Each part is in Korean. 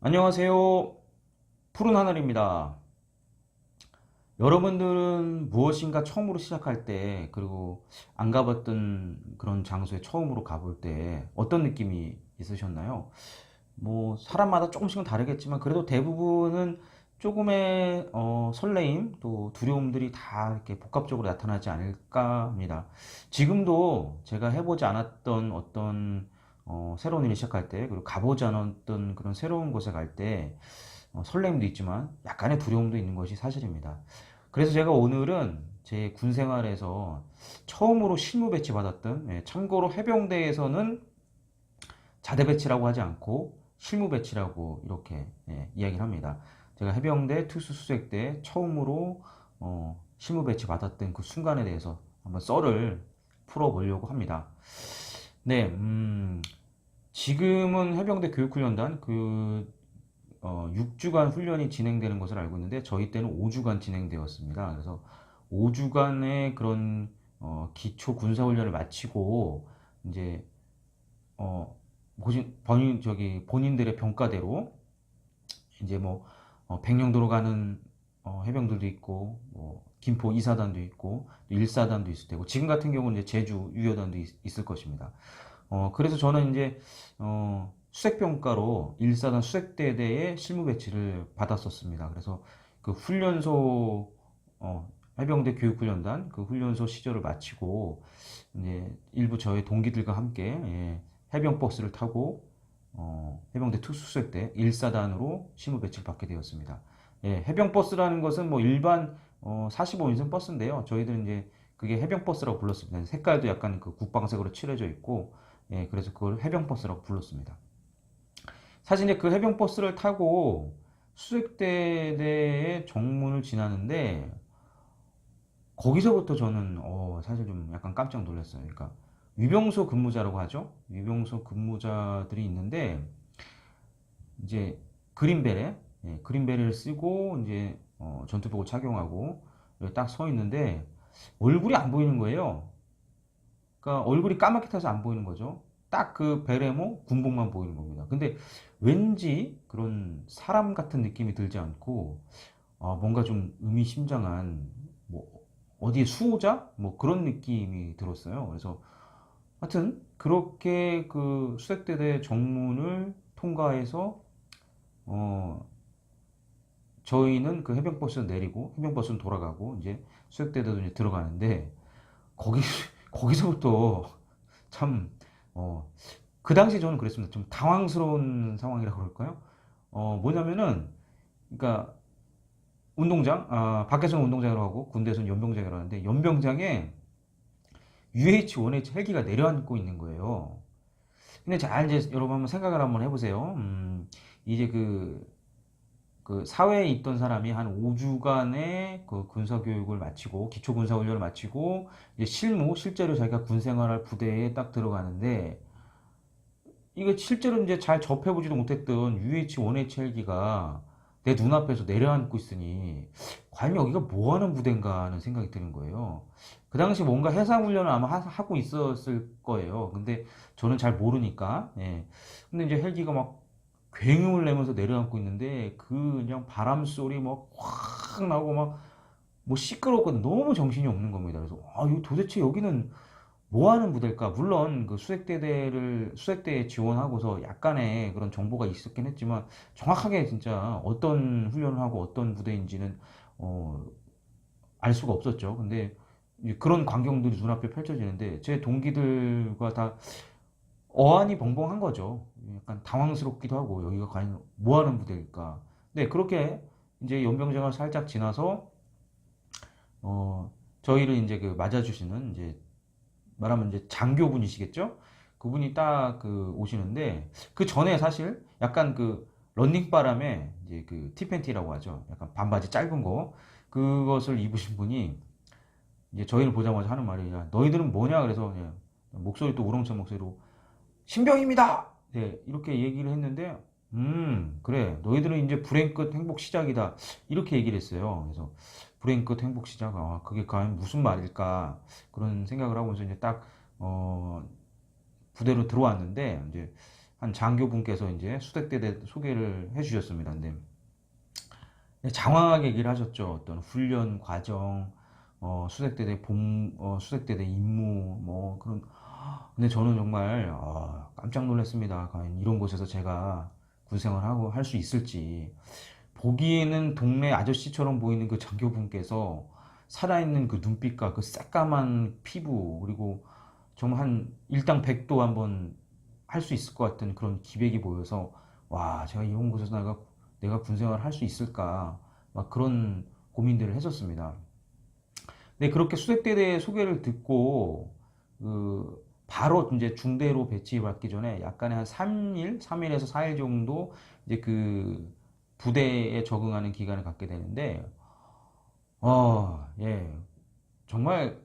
안녕하세요. 푸른 하늘입니다. 여러분들은 무엇인가 처음으로 시작할 때, 그리고 안 가봤던 그런 장소에 처음으로 가볼 때 어떤 느낌이 있으셨나요? 뭐, 사람마다 조금씩은 다르겠지만, 그래도 대부분은 조금의 어, 설레임, 또 두려움들이 다 이렇게 복합적으로 나타나지 않을까 합니다. 지금도 제가 해보지 않았던 어떤 어, 새로운 일을 시작할 때, 그리고 가보지 않았던 그런 새로운 곳에 갈 때, 어, 설렘도 있지만 약간의 두려움도 있는 것이 사실입니다. 그래서 제가 오늘은 제 군 생활에서 처음으로 실무 배치 받았던, 예, 참고로 해병대에서는 자대 배치라고 하지 않고 실무 배치라고 이렇게 예, 이야기를 합니다. 제가 해병대 특수수색 때 처음으로 어, 실무 배치 받았던 그 순간에 대해서 한번 썰을 풀어보려고 합니다. 네, 음, 지금은 해병대 교육훈련단 그 어, 6주간 훈련이 진행되는 것을 알고 있는데 저희 때는 5주간 진행되었습니다. 그래서 5주간의 그런 어, 기초 군사 훈련을 마치고 이제 어, 본인, 저기 본인들의 평가대로 이제 뭐 어, 백령도로 가는 어, 해병들도 있고 뭐 김포 2사단도 있고 1사단도 있을 테고 지금 같은 경우는 이제 제주 유효단도 있, 있을 것입니다. 어, 그래서 저는 이제, 어, 수색평가로 1사단 수색대대에 실무 배치를 받았었습니다. 그래서 그 훈련소, 어, 해병대 교육훈련단 그 훈련소 시절을 마치고, 이제 일부 저의 동기들과 함께, 예, 해병 버스를 타고, 어, 해병대 특수수색대 1사단으로 실무 배치를 받게 되었습니다. 예, 해병 버스라는 것은 뭐 일반, 어, 45인승 버스인데요. 저희들은 이제 그게 해병 버스라고 불렀습니다. 색깔도 약간 그 국방색으로 칠해져 있고, 예, 그래서 그걸 해병 버스라고 불렀습니다. 사실 이제 그 해병 버스를 타고 수색대의 정문을 지나는데 거기서부터 저는 어, 사실 좀 약간 깜짝 놀랐어요. 그러니까 위병소 근무자라고 하죠. 위병소 근무자들이 있는데 이제 그린베레, 예, 그린베레를 쓰고 이제 어, 전투복을 착용하고 딱 서 있는데 얼굴이 안 보이는 거예요. 그러니까 얼굴이 까맣게 타서 안 보이는 거죠. 딱 그 베레모 군복만 보이는 겁니다. 근데 왠지 그런 사람 같은 느낌이 들지 않고 아, 뭔가 좀 의미심장한 뭐 어디에 수호자 뭐 그런 느낌이 들었어요. 그래서 하여튼 그렇게 그 수색대대 정문을 통과해서 어 저희는 그 해병버스 내리고 해병버스는 돌아가고 이제 수색대대도 이제 들어가는데 거기 거기서부터 참 어, 그 당시 저는 그랬습니다. 좀 당황스러운 상황이라고 그럴까요? 어, 뭐냐면은, 그러니까, 운동장, 아, 밖에서는 운동장이라고 하고, 군대에서는 연병장이라고 하는데, 연병장에 UH-1H 헬기가 내려앉고 있는 거예요. 근데 잘 이제 여러분 한번 생각을 한번 해보세요. 음, 이제 그, 그 사회에 있던 사람이 한 5주간의 그 군사 교육을 마치고, 기초 군사 훈련을 마치고, 이제 실무, 실제로 자기가 군 생활할 부대에 딱 들어가는데, 이게 실제로 이제 잘 접해 보지도 못했던 UH-1H 헬기가 내 눈앞에서 내려앉고 있으니 과연 여기가 뭐 하는 부대인가 하는 생각이 드는 거예요. 그 당시 뭔가 해상 훈련을 아마 하- 하고 있었을 거예요. 근데 저는 잘 모르니까. 예. 근데 이제 헬기가 막 굉음을 내면서 내려앉고 있는데 그 그냥 바람 소리 막 확 나고 막 뭐 시끄럽고 너무 정신이 없는 겁니다. 그래서 아, 이거 도대체 여기는 뭐 하는 부대일까? 물론 그 수색대대를 수색대에 지원하고서 약간의 그런 정보가 있었긴 했지만 정확하게 진짜 어떤 훈련을 하고 어떤 부대인지는 어, 알 수가 없었죠. 근데 그런 광경들이 눈앞에 펼쳐지는데 제 동기들과 다 어안이 벙벙한 거죠. 약간 당황스럽기도 하고 여기가 과연 뭐 하는 부대일까? 네, 그렇게 이제 연병장을 살짝 지나서 어, 저희를 이제 그 맞아주시는 이제 말하면 이제 장교분이시겠죠? 그분이 딱 그 오시는데 그 전에 사실 약간 그 런닝 바람에 이제 그 티팬티라고 하죠. 약간 반바지 짧은 거 그것을 입으신 분이 이제 저희를 보자마자 하는 말이 야, 너희들은 뭐냐? 그래서 목소리 또 우렁찬 목소리로 신병입니다. 네, 이렇게 얘기를 했는데 음, 그래. 너희들은 이제 불행 끝 행복 시작이다. 이렇게 얘기를 했어요. 그래서 불행 끝 행복 시작. 아, 그게 과연 무슨 말일까? 그런 생각을 하면서 이제 딱 어, 부대로 들어왔는데 이제 한 장교분께서 이제 수색대대 소개를 해주셨습니다. 근데 장황하게 얘기를 하셨죠. 어떤 훈련 과정, 어, 수색대대 봉, 어, 수색대대 임무, 뭐 그런. 근데 저는 정말 아, 깜짝 놀랐습니다. 이런 곳에서 제가 군생활 하고 할 수 있을지. 보기에는 동네 아저씨처럼 보이는 그 장교분께서 살아있는 그 눈빛과 그 새까만 피부 그리고 정말 한 일당 백도 한번 할 수 있을 것 같은 그런 기백이 보여서 와 제가 이런 곳에서 내가 내가 군생활 할 수 있을까 막 그런 고민들을 했었습니다. 근데 그렇게 수색대대 소개를 듣고 그 바로 이제 중대로 배치받기 전에 약간의 한 3일, 3일에서 4일 정도 이제 그 부대에 적응하는 기간을 갖게 되는데 어, 예. 정말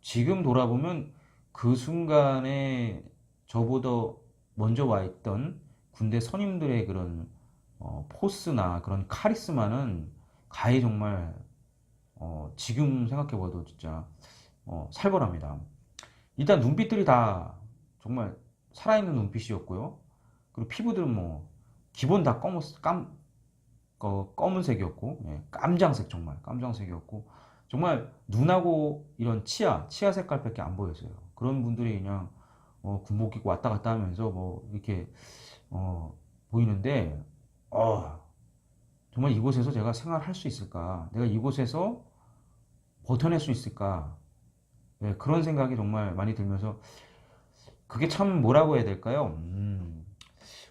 지금 돌아보면 그 순간에 저보다 먼저 와 있던 군대 선임들의 그런 어, 포스나 그런 카리스마는 가히 정말 어, 지금 생각해봐도 진짜 어, 살벌합니다. 일단 눈빛들이 다 정말 살아있는 눈빛이었고요. 그리고 피부들은 뭐 기본 다 검은 깜 어, 검은색이었고 예, 깜장색 정말 깜장색이었고 정말 눈하고 이런 치아 치아 색깔밖에 안 보였어요. 그런 분들이 그냥 어, 군복 입고 왔다 갔다 하면서 뭐 이렇게 어, 보이는데 어, 정말 이곳에서 제가 생활할 수 있을까? 내가 이곳에서 버텨낼 수 있을까? 예, 그런 생각이 정말 많이 들면서 그게 참 뭐라고 해야 될까요? 음,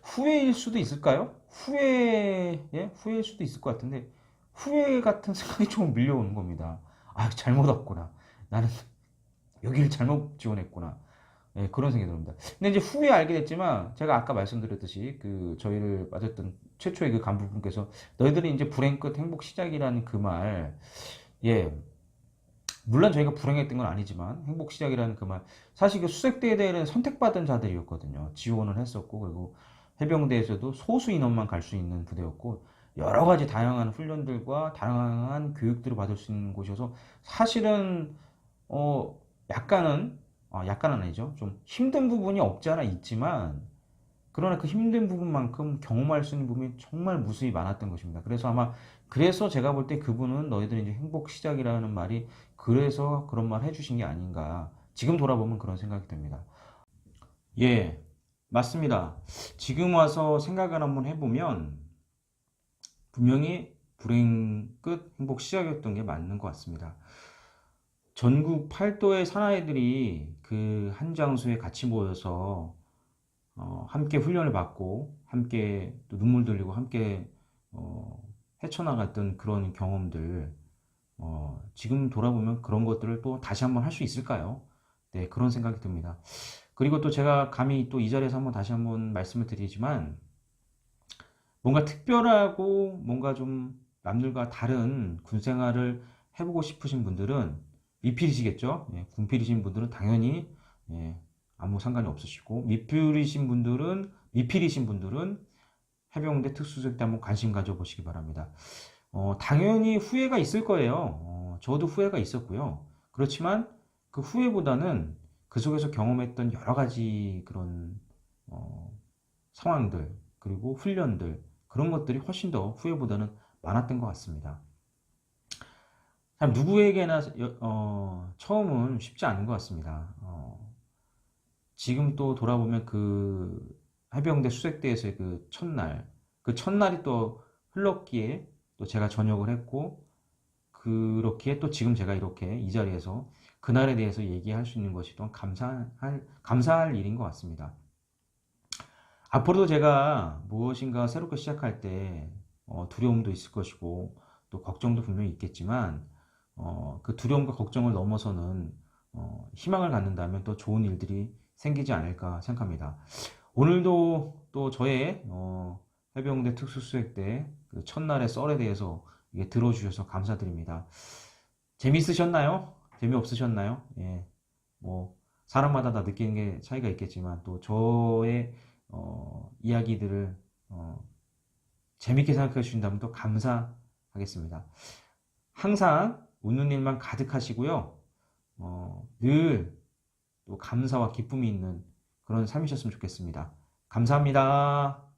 후회일 수도 있을까요? 후회, 예? 후회일 수도 있을 것 같은데 후회 같은 생각이 좀 밀려오는 겁니다. 아, 잘못 왔구나. 나는 여기를 잘못 지원했구나. 예, 그런 생각이 듭니다. 근데 이제 후에 알게 됐지만 제가 아까 말씀드렸듯이 그 저희를 맞았던 최초의 그 간부분께서 너희들이 이제 불행 끝 행복 시작이라는 그 말, 예, 물론 저희가 불행했던 건 아니지만 행복 시작이라는 그 말, 사실 그 수색대에 대한 선택받은 자들이었거든요. 지원을 했었고 그리고 해병대에서도 소수 인원만 갈 수 있는 부대였고 여러 가지 다양한 훈련들과 다양한 교육들을 받을 수 있는 곳이어서 사실은 어 약간은 어, 약간은 아니죠. 좀 힘든 부분이 없지 않아 있지만 그러나 그 힘든 부분만큼 경험할 수 있는 부분이 정말 무수히 많았던 것입니다. 그래서 아마 그래서 제가 볼 때 그분은 너희들이 이제 행복 시작이라는 말이 그래서 그런 말 해주신 게 아닌가. 지금 돌아보면 그런 생각이 듭니다. 예, 맞습니다. 지금 와서 생각을 한번 해보면 분명히 불행 끝 행복 시작이었던 게 맞는 것 같습니다. 전국 8도의 사나이들이 그 한 장소에 같이 모여서 어, 함께 훈련을 받고 함께 또 눈물 들리고 함께 어, 헤쳐나갔던 그런 경험들 어, 지금 돌아보면 그런 것들을 또 다시 한번 할 수 있을까요? 네 그런 생각이 듭니다. 그리고 또 제가 감히 또 이 자리에서 한번 다시 한번 말씀을 드리지만 뭔가 특별하고 뭔가 좀 남들과 다른 군 생활을 해보고 싶으신 분들은 미필이시겠죠? 예, 군필이신 분들은 당연히 예, 아무 상관이 없으시고 미필이신 분들은 미필이신 분들은 해병대 특수부대 한번 관심 가져보시기 바랍니다. 어, 당연히 후회가 있을 거예요. 어, 저도 후회가 있었고요. 그렇지만 그 후회보다는 그 속에서 경험했던 여러 가지 그런 어, 상황들 그리고 훈련들 그런 것들이 훨씬 더 후회보다는 많았던 것 같습니다. 참 누구에게나 어, 처음은 쉽지 않은 것 같습니다. 어, 지금 또 돌아보면 그 해병대 수색대에서의 그 첫날, 그 첫날이 또 흘렀기에 또 제가 전역을 했고 그렇게 또 지금 제가 이렇게 이 자리에서 그날에 대해서 얘기할 수 있는 것이 또 감사할, 감사할 일인 것 같습니다. 앞으로도 제가 무엇인가 새롭게 시작할 때 어, 두려움도 있을 것이고 또 걱정도 분명히 있겠지만 어, 그 두려움과 걱정을 넘어서는 어, 희망을 갖는다면 또 좋은 일들이 생기지 않을까 생각합니다. 오늘도 또 저의 어, 해병대 특수수색대 그 첫날의 썰에 대해서 들어주셔서 감사드립니다. 재미있으셨나요? 재미없으셨나요? 예, 뭐 사람마다 다 느끼는 게 차이가 있겠지만 또 저의 어, 이야기들을 어, 재밌게 생각해 주신다면 또 감사하겠습니다. 항상 웃는 일만 가득하시고요. 어, 늘 또 감사와 기쁨이 있는 그런 삶이셨으면 좋겠습니다. 감사합니다.